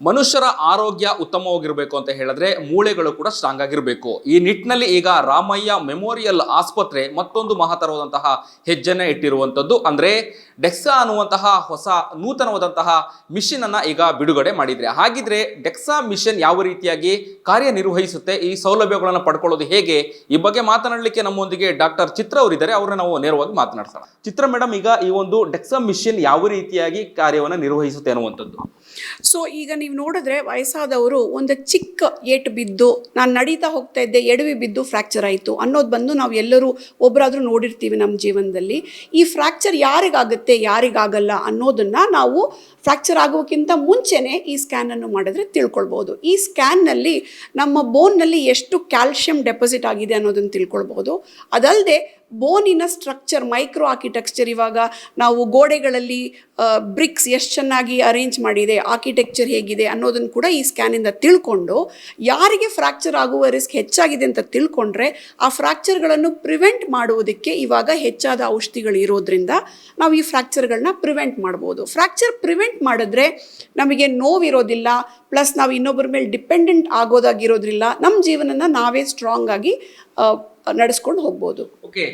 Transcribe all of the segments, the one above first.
ಮನುಷ್ಯರ ಆರೋಗ್ಯ ಉತ್ತಮವಾಗಿರಬೇಕು ಅಂತ ಹೇಳಿದ್ರೆ ಮೂಳೆಗಳು ಕೂಡ ಸ್ಟ್ರಾಂಗ್ ಆಗಿರಬೇಕು. ಈ ನಿಟ್ಟಿನಲ್ಲಿ ಈಗ ರಾಮಯ್ಯ ಮೆಮೋರಿಯಲ್ ಆಸ್ಪತ್ರೆ ಮತ್ತೊಂದು ಮಹತ್ತರವಾದಂತಹ ಹೆಜ್ಜೆನ ಇಟ್ಟಿರುವಂಥದ್ದು. ಅಂದ್ರೆ ಡೆಕ್ಸಾ ಅನ್ನುವಂತಹ ಹೊಸ ನೂತನವಾದಂತಹ ಮಿಷನ್ ಅನ್ನ ಈಗ ಬಿಡುಗಡೆ ಮಾಡಿದ್ರೆ. ಹಾಗಿದ್ರೆ ಡೆಕ್ಸಾ ಮಿಷನ್ ಯಾವ ರೀತಿಯಾಗಿ ಕಾರ್ಯನಿರ್ವಹಿಸುತ್ತೆ, ಈ ಸೌಲಭ್ಯಗಳನ್ನು ಪಡ್ಕೊಳ್ಳೋದು ಹೇಗೆ? ಈ ಬಗ್ಗೆ ಮಾತನಾಡಲಿಕ್ಕೆ ನಮ್ಮೊಂದಿಗೆ ಡಾಕ್ಟರ್ ಚಿತ್ರ ಅವರಿದ್ದಾರೆ. ಅವರನ್ನ ನಾವು ನೇರವಾಗಿ ಮಾತನಾಡ್ಸೋಣ. ಚಿತ್ರ ಮೇಡಮ್ ಈಗ ಈ ಒಂದು ಡೆಕ್ಸಾ ಮಿಷನ್ ಯಾವ ರೀತಿಯಾಗಿ ಕಾರ್ಯವನ್ನು ನಿರ್ವಹಿಸುತ್ತೆ ಅನ್ನುವಂಥದ್ದು? ಸೊ ಈಗ ನೀವು ನೋಡಿದ್ರೆ ವಯಸ್ಸಾದವರು ಒಂದು ಚಿಕ್ಕ ಏಟು ಬಿದ್ದು, ನಾನು ನಡೀತಾ ಹೋಗ್ತಾ ಇದ್ದೆ, ಎಡವಿ ಬಿದ್ದು ಫ್ರ್ಯಾಕ್ಚರ್ ಆಯಿತು ಅನ್ನೋದು ಬಂದು ನಾವು ಎಲ್ಲರೂ ಒಬ್ಬರಾದರೂ ನೋಡಿರ್ತೀವಿ ನಮ್ಮ ಜೀವನದಲ್ಲಿ. ಈ ಫ್ರ್ಯಾಕ್ಚರ್ ಯಾರಿಗಾಗುತ್ತೆ, ಯಾರಿಗಾಗಲ್ಲ ಅನ್ನೋದನ್ನು ನಾವು ಫ್ರ್ಯಾಕ್ಚರ್ ಆಗೋಕ್ಕಿಂತ ಮುಂಚೆನೇ ಈ ಸ್ಕ್ಯಾನನ್ನು ಮಾಡಿದ್ರೆ ತಿಳ್ಕೊಳ್ಬೋದು. ಈ ಸ್ಕ್ಯಾನ್ನಲ್ಲಿ ನಮ್ಮ ಬೋನ್ನಲ್ಲಿ ಎಷ್ಟು ಕ್ಯಾಲ್ಶಿಯಂ ಡೆಪಾಸಿಟ್ ಆಗಿದೆ ಅನ್ನೋದನ್ನು ತಿಳ್ಕೊಳ್ಬೋದು. ಅದಲ್ಲದೆ ಬೋನಿನ ಸ್ಟ್ರಕ್ಚರ್ ಮೈಕ್ರೋ ಆರ್ಕಿಟೆಕ್ಚರ್ ಇವಾಗ ನಾವು ಗೋಡೆಗಳಲ್ಲಿ ಬ್ರಿಕ್ಸ್ ಎಷ್ಟು ಚೆನ್ನಾಗಿ ಅರೇಂಜ್ ಮಾಡಿದೆ ಆರ್ಕಿಟೆಕ್ಚರ್ ಹೇಗಿದೆ ಅನ್ನೋದನ್ನು ಕೂಡ ಈ ಸ್ಕ್ಯಾನಿಂದ ತಿಳ್ಕೊಂಡು ಯಾರಿಗೆ ಫ್ರ್ಯಾಕ್ಚರ್ ಆಗುವ ರಿಸ್ಕ್ ಹೆಚ್ಚಾಗಿದೆ ಅಂತ ತಿಳ್ಕೊಂಡ್ರೆ ಆ ಫ್ರ್ಯಾಕ್ಚರ್ಗಳನ್ನು ಪ್ರಿವೆಂಟ್ ಮಾಡುವುದಕ್ಕೆ ಇವಾಗ ಹೆಚ್ಚಾದ ಔಷಧಿಗಳು ಇರೋದ್ರಿಂದ ನಾವು ಈ ಫ್ರ್ಯಾಕ್ಚರ್ಗಳನ್ನ ಪ್ರಿವೆಂಟ್ ಮಾಡ್ಬೋದು. ಫ್ರ್ಯಾಕ್ಚರ್ ಪ್ರಿವೆಂಟ್ ಮಾಡಿದ್ರೆ ನಮಗೆ ನೋವಿರೋದಿಲ್ಲ ಪ್ಲಸ್ ನಾವು ಇನ್ನೊಬ್ಬರ ಮೇಲೆ ಡಿಪೆಂಡೆಂಟ್ ಆಗೋದಾಗಿರೋದ್ರಿಲ್ಲ ನಮ್ಮ ಜೀವನನ ನಾವೇ ಸ್ಟ್ರಾಂಗ್ ಆಗಿ ನಡೆಸ್ಕೊಂಡು ಹೋಗ್ಬೋದು. ಓಕೆ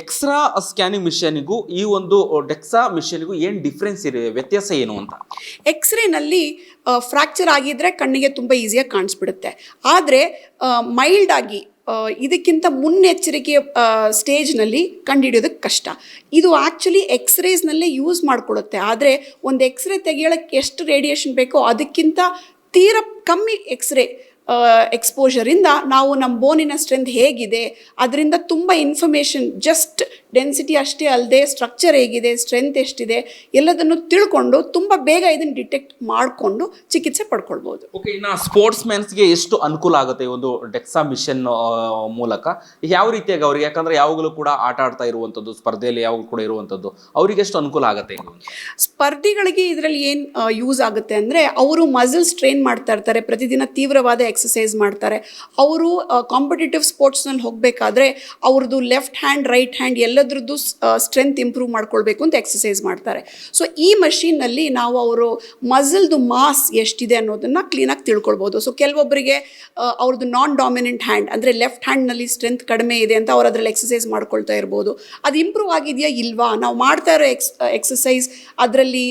ಎಕ್ಸ್ರಾ ಸ್ಕ್ಯಾನಿಂಗ್ ಮಿಷನಿಗೂ ಈ ಒಂದು ಡೆಕ್ಸಾ ಮಿಷನಿಗೂ ಏನು ಡಿಫ್ರೆನ್ಸ್ ಇದೆ ವ್ಯತ್ಯಾಸ ಏನು ಅಂತ? ಎಕ್ಸ್ರೇನಲ್ಲಿ ಫ್ರ್ಯಾಕ್ಚರ್ ಆಗಿದ್ರೆ ಕಣ್ಣಿಗೆ ತುಂಬ ಈಸಿಯಾಗಿ ಕಾಣಿಸ್ಬಿಡುತ್ತೆ. ಆದರೆ ಮೈಲ್ಡ್ ಆಗಿ ಇದಕ್ಕಿಂತ ಮುನ್ನೆಚ್ಚರಿಕೆ ಸ್ಟೇಜ್ನಲ್ಲಿ ಕಂಡುಹಿಡಿಯೋದಕ್ಕೆ ಕಷ್ಟ. ಇದು ಆ್ಯಕ್ಚುಲಿ ಎಕ್ಸ್ರೇಸ್ನಲ್ಲೇ ಯೂಸ್ ಮಾಡಿಕೊಡುತ್ತೆ. ಆದರೆ ಒಂದು ಎಕ್ಸ್ರೇ ತೆಗಿಯೋಳಕ್ಕೆ ಎಷ್ಟು ರೇಡಿಯೇಷನ್ ಬೇಕೋ ಅದಕ್ಕಿಂತ ತೀರ ಕಮ್ಮಿ ಎಕ್ಸ್ರೇ ಎಕ್ಸ್ಪೋಜರಿಂದ ನಾವು ನಮ್ಮ ಬೋನಿನ ಸ್ಟ್ರೆಂತ್ ಹೇಗಿದೆ. ಅದರಿಂದ ತುಂಬ ಇನ್ಫಾರ್ಮೇಷನ್ ಜಸ್ಟ್ ಡೆನ್ಸಿಟಿ ಅಷ್ಟೇ ಅಲ್ಲದೆ ಸ್ಟ್ರಕ್ಚರ್ ಹೇಗಿದೆ ಸ್ಟ್ರೆಂತ್ ಎಷ್ಟಿದೆ ಎಲ್ಲದನ್ನು ತಿಳ್ಕೊಂಡು ತುಂಬ ಬೇಗ ಇದನ್ನು ಡಿಟೆಕ್ಟ್ ಮಾಡಿಕೊಂಡು ಚಿಕಿತ್ಸೆ ಪಡ್ಕೊಳ್ಬೋದು. ಓಕೆ ಇನ್ನು ಸ್ಪೋರ್ಟ್ಸ್ ಮ್ಯಾನ್ಸ್ಗೆ ಎಷ್ಟು ಅನುಕೂಲ ಆಗುತ್ತೆ ಈ ಒಂದು ಡೆಕ್ಸಾ ಮಿಷನ್ ಮೂಲಕ? ಯಾವ ರೀತಿಯಾಗಿ ಅವ್ರಿಗೆ? ಯಾಕಂದ್ರೆ ಯಾವಾಗಲೂ ಕೂಡ ಆಟ ಆಡ್ತಾ ಇರುವಂಥದ್ದು ಸ್ಪರ್ಧೆಯಲ್ಲಿ ಯಾವಾಗಲೂ ಕೂಡ ಇರುವಂಥದ್ದು ಅವರಿಗೆ ಎಷ್ಟು ಅನುಕೂಲ ಆಗುತ್ತೆ? ಸ್ಪರ್ಧಿಗಳಿಗೆ ಇದರಲ್ಲಿ ಏನು ಯೂಸ್ ಆಗುತ್ತೆ ಅಂದರೆ ಅವರು ಮಸಲ್ಸ್ ಟ್ರೈನ್ ಮಾಡ್ತಾ ಇರ್ತಾರೆ ಪ್ರತಿದಿನ ತೀವ್ರವಾದ ಎಕ್ಸಸೈಸ್ ಮಾಡ್ತಾರೆ. ಅವರು ಕಾಂಪಿಟೇಟಿವ್ ಸ್ಪೋರ್ಟ್ಸ್ನಲ್ಲಿ ಹೋಗಬೇಕಾದ್ರೆ ಅವ್ರದ್ದು ಲೆಫ್ಟ್ ಹ್ಯಾಂಡ್ ರೈಟ್ ಹ್ಯಾಂಡ್ ಎಲ್ಲದ್ರದ್ದು ಸ್ಟ್ರೆಂತ್ ಇಂಪ್ರೂವ್ ಮಾಡ್ಕೊಳ್ಬೇಕು ಅಂತ ಎಕ್ಸಸೈಸ್ ಮಾಡ್ತಾರೆ. ಸೊ ಈ ಮಷೀನಲ್ಲಿ ನಾವು ಅವರು ಮಸಲ್ದು ಮಾಸ್ ಎಷ್ಟಿದೆ ಅನ್ನೋದನ್ನು ಕ್ಲೀನಾಗಿ ತಿಳ್ಕೊಳ್ಬೋದು. ಸೊ ಕೆಲವೊಬ್ಬರಿಗೆ ಅವ್ರದ್ದು ನಾನ್ ಡಾಮಿನೆಂಟ್ ಹ್ಯಾಂಡ್ ಅಂದರೆ ಲೆಫ್ಟ್ ಹ್ಯಾಂಡ್ನಲ್ಲಿ ಸ್ಟ್ರೆಂತ್ ಕಡಿಮೆ ಇದೆ ಅಂತ ಅವ್ರು ಅದರಲ್ಲಿ ಎಕ್ಸಸೈಸ್ ಮಾಡ್ಕೊಳ್ತಾ ಇರ್ಬೋದು. ಅದು ಇಂಪ್ರೂವ್ ಆಗಿದೆಯಾ ಇಲ್ವಾ? ನಾವು ಮಾಡ್ತಾ ಇರೋ ಎಕ್ಸ್ ಎಕ್ಸಸೈಸ್ ಅದರಲ್ಲಿ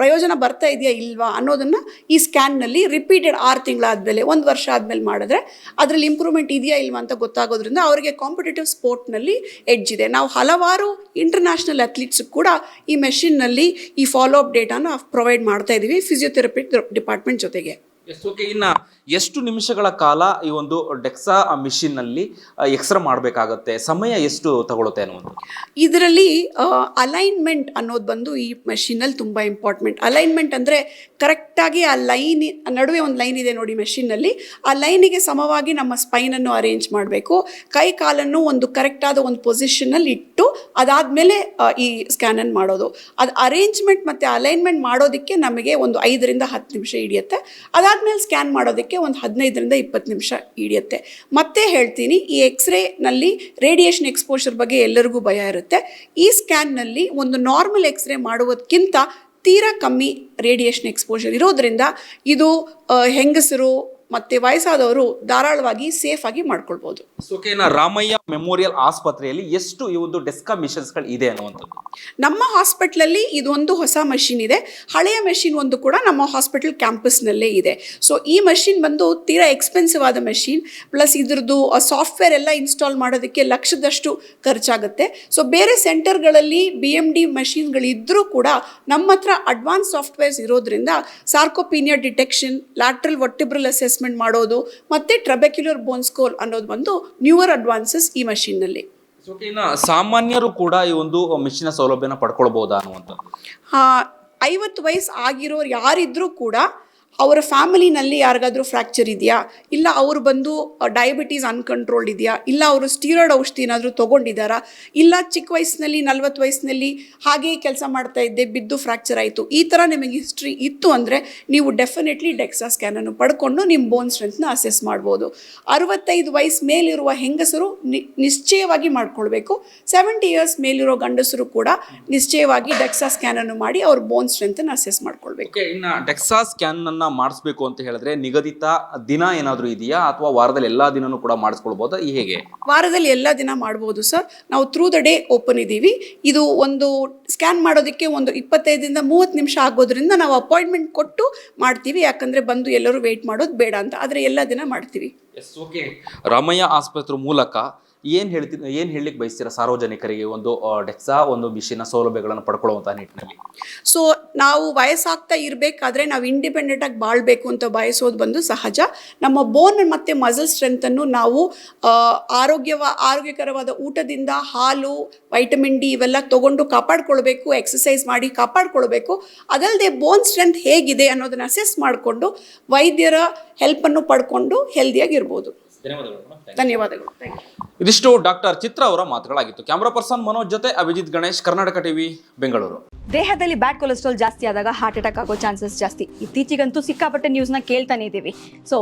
ಪ್ರಯೋಜನ ಬರ್ತಾ ಇದೆಯಾ ಇಲ್ವಾ ಅನ್ನೋದನ್ನು ಈ ಸ್ಕ್ಯಾನ್ನಲ್ಲಿ ರಿಪೀಟೆಡ್ ಆರು ತಿಂಗಳಾದಮೇಲೆ ಒಂದು ವರ್ಷ ಆದಮೇಲೆ ಮಾಡಿದ್ರೆ ಅದರಲ್ಲಿ ಇಂಪ್ರೂವ್ಮೆಂಟ್ ಇದೆಯಾ ಇಲ್ವಾ ಅಂತ ಗೊತ್ತಾಗೋದ್ರಿಂದ ಅವರಿಗೆ ಕಾಂಪಿಟೇಟಿವ್ ಸ್ಪೋರ್ಟ್ನಲ್ಲಿ ಎಡ್ಜ್ ಇದೆ. ನಾವು ಹಲವಾರು ಇಂಟರ್ನ್ಯಾಷನಲ್ ಅಥ್ಲೀಟ್ಸ್ ಕೂಡ ಈ ಮೆಷಿನ್ನಲ್ಲಿ ಈ ಫಾಲೋ ಅಪ್ ಡೇಟಾನ ಪ್ರೊವೈಡ್ ಮಾಡ್ತಾ ಇದ್ದೀವಿ ಫಿಸಿಯೋಥೆರಪಿ ಡಿಪಾರ್ಟ್ಮೆಂಟ್ ಜೊತೆಗೆ. ಎಸ್ ಓಕೆ ಇನ್ನು ಎಷ್ಟು ನಿಮಿಷಗಳ ಕಾಲ ಈ ಒಂದು ಡೆಕ್ಸಾ ಮಿಷಿನ್ನಲ್ಲಿ ನಲ್ಲಿ ಎಕ್ಸ್ರೇ ಮಾಡಬೇಕಾಗತ್ತೆ? ಸಮಯ ಎಷ್ಟು ತಗೊಳುತ್ತೆ ಅನ್ನೋದು ಇದರಲ್ಲಿ ಅಲೈನ್ಮೆಂಟ್ ಅನ್ನೋದು ಬಂದು ಈ ಮೆಷಿನಲ್ಲಿ ತುಂಬ ಇಂಪಾರ್ಟೆಂಟ್. ಅಲೈನ್ಮೆಂಟ್ ಅಂದರೆ ಕರೆಕ್ಟಾಗಿ ಆ ಲೈನ್, ನಡುವೆ ಒಂದು ಲೈನ್ ಇದೆ ನೋಡಿ ಮೆಷಿನ್ನಲ್ಲಿ. ಆ ಲೈನಿಗೆ ಸಮವಾಗಿ ನಮ್ಮ ಸ್ಪೈನನ್ನು ಅರೇಂಜ್ ಮಾಡಬೇಕು. ಕೈ ಕಾಲನ್ನು ಒಂದು ಕರೆಕ್ಟಾದ ಒಂದು ಪೊಸಿಷನಲ್ಲಿ ಇಟ್ಟು ಅದಾದಮೇಲೆ ಈ ಸ್ಕ್ಯಾನನ್ನು ಮಾಡೋದು. ಅದು ಅರೇಂಜ್ಮೆಂಟ್ ಮತ್ತು ಅಲೈನ್ಮೆಂಟ್ ಮಾಡೋದಕ್ಕೆ ನಮಗೆ ಒಂದು ಐದರಿಂದ ಹತ್ತು ನಿಮಿಷ ಹಿಡಿಯುತ್ತೆ. ಅದಾದಮೇಲೆ ಸ್ಕ್ಯಾನ್ ಮಾಡೋದಕ್ಕೆ ಒಂದು ಹದಿನೈದರಿಂದ ಇಪ್ಪತ್ತು ನಿಮಿಷ ಹಿಡಿಯುತ್ತೆ. ಮತ್ತೆ ಹೇಳ್ತೀನಿ, ಈ ಎಕ್ಸ್ರೇನಲ್ಲಿ ರೇಡಿಯೇಷನ್ ಎಕ್ಸ್ಪೋಷರ್ ಬಗ್ಗೆ ಎಲ್ಲರಿಗೂ ಭಯ ಇರುತ್ತೆ. ಈ ಸ್ಕ್ಯಾನ್ನಲ್ಲಿ ಒಂದು ನಾರ್ಮಲ್ ಎಕ್ಸ್ರೇ ಮಾಡುವುದಕ್ಕಿಂತ ತೀರಾ ಕಮ್ಮಿ ರೇಡಿಯೇಷನ್ ಎಕ್ಸ್ಪೋಷರ್ ಇರೋದರಿಂದ ಇದು ಹೆಂಗಸರು ಮತ್ತು ವಯಸ್ಸಾದವರು ಧಾರಾಳವಾಗಿ ಸೇಫ್ ಆಗಿ ಮಾಡ್ಕೊಳ್ಬಹುದು ರಾಮಯ್ಯ ಮೆಮೋರಿಯಲ್ ಆಸ್ಪತ್ರೆಯಲ್ಲಿ ಎಷ್ಟು ಈ ಒಂದು ಡೆಸ್ಕಾ ಮಿಷನ್ಸ್ಗಳು ಇದೆ ಅನ್ನುವಂಥದ್ದು? ನಮ್ಮ ಹಾಸ್ಪಿಟ್ಲಲ್ಲಿ ಇದೊಂದು ಹೊಸ ಮಷಿನ್ ಇದೆ. ಹಳೆಯ ಮೆಷಿನ್ ಒಂದು ಕೂಡ ನಮ್ಮ ಹಾಸ್ಪಿಟಲ್ ಕ್ಯಾಂಪಸ್ನಲ್ಲೇ ಇದೆ. ಸೊ ಈ ಮಷಿನ್ ಬಂದು ತೀರಾ ಎಕ್ಸ್ಪೆನ್ಸಿವ್ ಆದ ಮೆಷಿನ್ ಪ್ಲಸ್ ಇದ್ರದ್ದು ಸಾಫ್ಟ್ವೇರ್ ಎಲ್ಲ ಇನ್ಸ್ಟಾಲ್ ಮಾಡೋದಕ್ಕೆ ಲಕ್ಷದಷ್ಟು ಖರ್ಚಾಗುತ್ತೆ. ಸೊ ಬೇರೆ ಸೆಂಟರ್ಗಳಲ್ಲಿ ಬಿ ಎಂ ಡಿ ಮಷಿನ್ಗಳಿದ್ದರೂ ಕೂಡ ನಮ್ಮ ಹತ್ರ ಅಡ್ವಾನ್ಸ್ ಸಾಫ್ಟ್ವೇರ್ಸ್ ಇರೋದ್ರಿಂದ sarcopenia detection lateral vertebral assessment ಮಾಡೋದು ಮತ್ತೆ ಟ್ರಬೆಕ್ಯುಲರ್ ಬೋನ್ಸ್ಕೋಲ್ ಅನ್ನೋದು ಒಂದು ನ್ಯೂವರ್ ಅಡ್ವಾನ್ಸಸ್ ಈ ಮಷಿನ್ನಲ್ಲಿ ಸಾಮಾನ್ಯರು ಕೂಡ ಈ ಒಂದು ಮಿಷಿನ ಸೌಲಭ್ಯನ ಪಡ್ಕೊಳ್ಬಹುದಾ ಅನ್ನುವಂಥದ್ದು. ಐವತ್ತು ವಯಸ್ಸು ಆಗಿರೋರು ಯಾರಿದ್ರೂ ಕೂಡ ಅವರ ಫ್ಯಾಮಿಲಿನಲ್ಲಿ ಯಾರಿಗಾದರೂ ಫ್ರ್ಯಾಕ್ಚರ್ ಇದೆಯಾ? ಇಲ್ಲ ಅವರು ಬಂದು ಡಯಾಬಿಟೀಸ್ ಅನ್ಕಂಟ್ರೋಲ್ಡ್ ಇದೆಯಾ? ಇಲ್ಲ ಅವರು ಸ್ಟೀರಾಯ್ಡ್ ಔಷಧಿ ಏನಾದರೂ ತೊಗೊಂಡಿದ್ದಾರಾ? ಇಲ್ಲ ಚಿಕ್ಕ ವಯಸ್ಸಿನಲ್ಲಿ, ನಲ್ವತ್ತು ವಯಸ್ಸಿನಲ್ಲಿ ಹಾಗೇ ಕೆಲಸ ಮಾಡ್ತಾ ಇದ್ದೆ, ಬಿದ್ದು ಫ್ರ್ಯಾಕ್ಚರ್ ಆಯಿತು. ಈ ಥರ ನಿಮಗೆ ಹಿಸ್ಟ್ರಿ ಇತ್ತು ಅಂದರೆ ನೀವು ಡೆಫಿನೆಟ್ಲಿ ಡೆಕ್ಸಾ ಸ್ಕ್ಯಾನನ್ನು ಪಡ್ಕೊಂಡು ನಿಮ್ಮ ಬೋನ್ ಸ್ಟ್ರೆಂತ್ನ ಅಸೆಸ್ ಮಾಡ್ಬೋದು. ಅರವತ್ತೈದು ವಯಸ್ಸು ಮೇಲಿರುವ ಹೆಂಗಸರು ನಿಶ್ಚಯವಾಗಿ ಮಾಡ್ಕೊಳ್ಬೇಕು. ಸೆವೆಂಟಿ ಇಯರ್ಸ್ ಮೇಲಿರೋ ಗಂಡಸರು ಕೂಡ ನಿಶ್ಚಯವಾಗಿ ಡೆಕ್ಸಾ ಸ್ಕ್ಯಾನನ್ನು ಮಾಡಿ ಅವ್ರ ಬೋನ್ ಸ್ಟ್ರೆಂತನ್ನು ಅಸೆಸ್ ಮಾಡ್ಕೊಳ್ಬೇಕು. ಇನ್ನು ಡೆಕ್ಸಾ ಸ್ಕ್ಯಾನ್ ಮಾಡಿಸ್ಬೇಕು ಅಂತ ಹೇಳಿದ್ರೆ ನಿಗದಿತ ದಿನ ಏನಾದರೂ ಇದೆಯಾ? ಅಥವಾ ವಾರದಲ್ಲಿ ಎಲ್ಲಾ ದಿನನೂ ಕೂಡ ಮಾಡಿಸ್ಕೊಳ್ಬೋದಾ? ಈ ಹೇಗೆ? ವಾರದಲ್ಲಿ ಎಲ್ಲ ದಿನ ಮಾಡ್ಬೋದು ಸರ್. ನಾವು ಥ್ರೂ ದ ಡೇ ಓಪನ್ ಇದ್ದೀವಿ. ಇದು ಒಂದು ಸ್ಕ್ಯಾನ್ ಮಾಡೋದಕ್ಕೆ ಒಂದು ಇಪ್ಪತ್ತೈದರಿಂದ ಮೂವತ್ತು ನಿಮಿಷ ಆಗೋದ್ರಿಂದ ನಾವು ಅಪಾಯಿಂಟ್ಮೆಂಟ್ ಕೊಟ್ಟು ಮಾಡ್ತೀವಿ. ಯಾಕಂದರೆ ಬಂದು ಎಲ್ಲರೂ ವೆಯ್ಟ್ ಮಾಡೋದು ಬೇಡ ಅಂತ. ಆದರೆ ಎಲ್ಲ ದಿನ ಮಾಡ್ತೀವಿ. ಎಸ್ ಓಕೆ ರಾಮಯ್ಯ ಆಸ್ಪತ್ರೆ ಮೂಲಕ ಏನು ಹೇಳ್ತೀನಿ ಏನು ಹೇಳಲಿಕ್ಕೆ ಬಯಸ್ತೀರಾ ಸಾರ್ವಜನಿಕರಿಗೆ ಒಂದು ಡೆಕ್ಸಾ ಒಂದು ಮಿಷಿನ ಸೌಲಭ್ಯಗಳನ್ನು ಪಡ್ಕೊಳ್ಳುವಂಥ ನಿಟ್ಟಿನಲ್ಲಿ? ಸೊ ನಾವು ವಯಸ್ಸಾಗ್ತಾ ಇರಬೇಕಾದ್ರೆ ನಾವು ಇಂಡಿಪೆಂಡೆಂಟಾಗಿ ಬಾಳಬೇಕು ಅಂತ ಬಯಸೋದು ಬಂದು ಸಹಜ. ನಮ್ಮ ಬೋನ್ ಮತ್ತು ಮಸಲ್ ಸ್ಟ್ರೆಂತನ್ನು ನಾವು ಆರೋಗ್ಯವ ಆರೋಗ್ಯಕರವಾದ ಊಟದಿಂದ ಹಾಲು ವೈಟಮಿನ್ ಡಿ ಇವೆಲ್ಲ ತೊಗೊಂಡು ಕಾಪಾಡ್ಕೊಳ್ಬೇಕು ಎಕ್ಸಸೈಸ್ ಮಾಡಿ ಕಾಪಾಡ್ಕೊಳ್ಬೇಕು. ಅದಲ್ಲದೆ ಬೋನ್ ಸ್ಟ್ರೆಂತ್ ಹೇಗಿದೆ ಅನ್ನೋದನ್ನ ಅಸೆಸ್ ಮಾಡಿಕೊಂಡು ವೈದ್ಯರ ಹೆಲ್ಪನ್ನು ಪಡ್ಕೊಂಡು ಹೆಲ್ದಿಯಾಗಿರ್ಬೋದು ಧನ್ಯವಾದಗಳು. ಥ್ಯಾಂಕ್ ಯು ಇದಿಷ್ಟು ಡಾಕ್ಟರ್ ಚಿತ್ರ ಅವರ ಮಾತುಗಳಾಗಿತ್ತು. ಕ್ಯಾಮರಾ ಪರ್ಸನ್ ಮನೋಜ್ ಜೊತೆ ಅಭಿಜಿತ್ ಗಣೇಶ್, ಕರ್ನಾಟಕ ಟಿವಿ, ಬೆಂಗಳೂರು. ದೇಹದಲ್ಲಿ ಬ್ಯಾಡ್ ಕೊಲೆಸ್ಟ್ರಾಲ್ ಜಾಸ್ತಿ ಆದಾಗ ಹಾರ್ಟ್ ಅಟ್ಯಾಕ್ ಆಗೋ ಚಾನ್ಸಸ್ ಜಾಸ್ತಿ. ಇತ್ತೀಚೆಗಂತೂ ಸಿಕ್ಕಾಪಟ್ಟೆ ನ್ಯೂಸ್ನ ಕೇಳ್ತಾನೆ ಇದ್ದೀವಿ. ಸೊ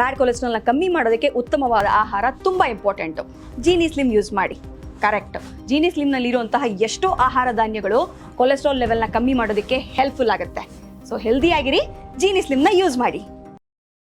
ಬ್ಯಾಡ್ ಕೊಲೆಸ್ಟ್ರಾಲ್ನ ಕಮ್ಮಿ ಮಾಡೋದಕ್ಕೆ ಉತ್ತಮವಾದ ಆಹಾರ ತುಂಬ ಇಂಪಾರ್ಟೆಂಟು ಜೀನಿ ಸ್ಲಿಮ್ ಯೂಸ್ ಮಾಡಿ. ಕರೆಕ್ಟ್ ಜೀನಿ ಸ್ಲಿಮ್ನಲ್ಲಿರುವಂತಹ ಎಷ್ಟೋ ಆಹಾರ ಧಾನ್ಯಗಳು ಕೊಲೆಸ್ಟ್ರಾಲ್ ಲೆವೆಲ್ನ ಕಮ್ಮಿ ಮಾಡೋದಕ್ಕೆ ಹೆಲ್ಪ್ಫುಲ್ ಆಗುತ್ತೆ. ಸೊ ಹೆಲ್ದಿಯಾಗಿರಿ ಜೀನಿ ಸ್ಲಿಮ್ನ ಯೂಸ್ ಮಾಡಿ.